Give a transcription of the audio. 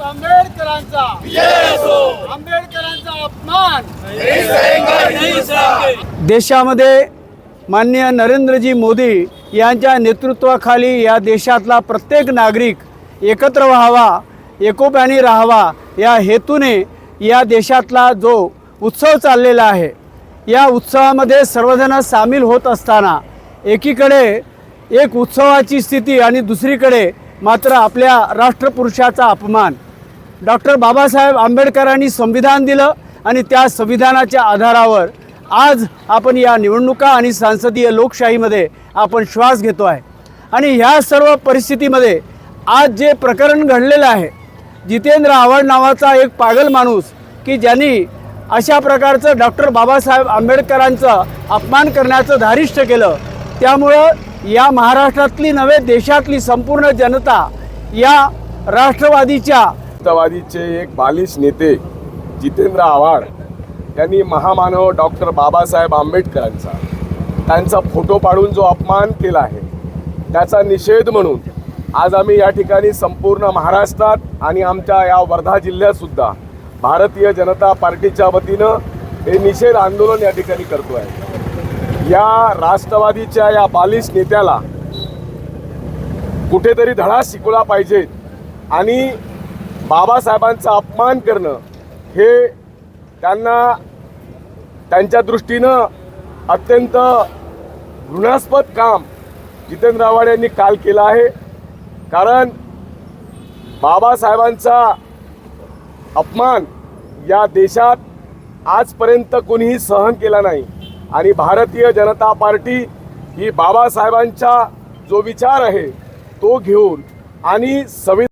आंबेडकरांचा. आंबेडकरांचा अपमान. देशामध्ये माननीय नरेंद्रजी मोदी यांच्या नेतृत्वाखाली या देशातला प्रत्येक नागरिक एकत्र व्हावा एकोप्याने राहावा या हेतूने या देशातला जो उत्सव चाललेला आहे या उत्सवामध्ये सर्वजण सामील होत असताना एकीकडे एक उत्सवाची स्थिती आणि दुसरीकडे मात्र आपल्या राष्ट्रपुरुषाचा अपमान. डॉक्टर बाबासाहेब आंबेडकरांनी संविधान दिलं आणि त्या संविधानाच्या आधारावर आज आपण या निवडणुका आणि सांसदीय लोकशाहीमध्ये आपण श्वास घेतो आहे. आणि ह्या सर्व परिस्थितीमध्ये आज जे प्रकरण घडलेलं आहे जितेंद्र आव्हाड नावाचा एक पागल माणूस की ज्यांनी अशा प्रकारचं डॉक्टर बाबासाहेब आंबेडकरांचं अपमान करण्याचं धारिष्ट केलं त्यामुळं या महाराष्ट्रातली नव्हे देशातली संपूर्ण जनता या राष्ट्रवादीच्या राष्ट्रवादीचे एक बालिश नेते जितेंद्र आव्हाड यांनी महामानव डॉक्टर बाबासाहेब आंबेडकरांचा त्यांचा फोटो पाडून जो अपमान केला आहे त्याचा निषेध म्हणून आज आम्ही या ठिकाणी संपूर्ण महाराष्ट्रात आणि आमच्या या वर्धा जिल्ह्यातसुद्धा भारतीय जनता पार्टीच्या वतीनं हे निषेध आंदोलन या ठिकाणी करतो आहे या राष्ट्रवादीच्या या बालिश नेत्याला कुठेतरी धडा शिकवला पाहिजे आणि बाबासाहेबांचा अपमान करणं हे त्यांना त्यांच्या दृष्टीनं अत्यंत घृणास्पद काम जितेंद्र आव्हाड यांनी काल केलं आहे. कारण बाबासाहेबांचा अपमान या देशात आजपर्यंत कोणीही सहन केला नाही. आणि भारतीय जनता पार्टी ही बाबासाहेबांचा जो विचार आहे तो घेऊन आणि संविधान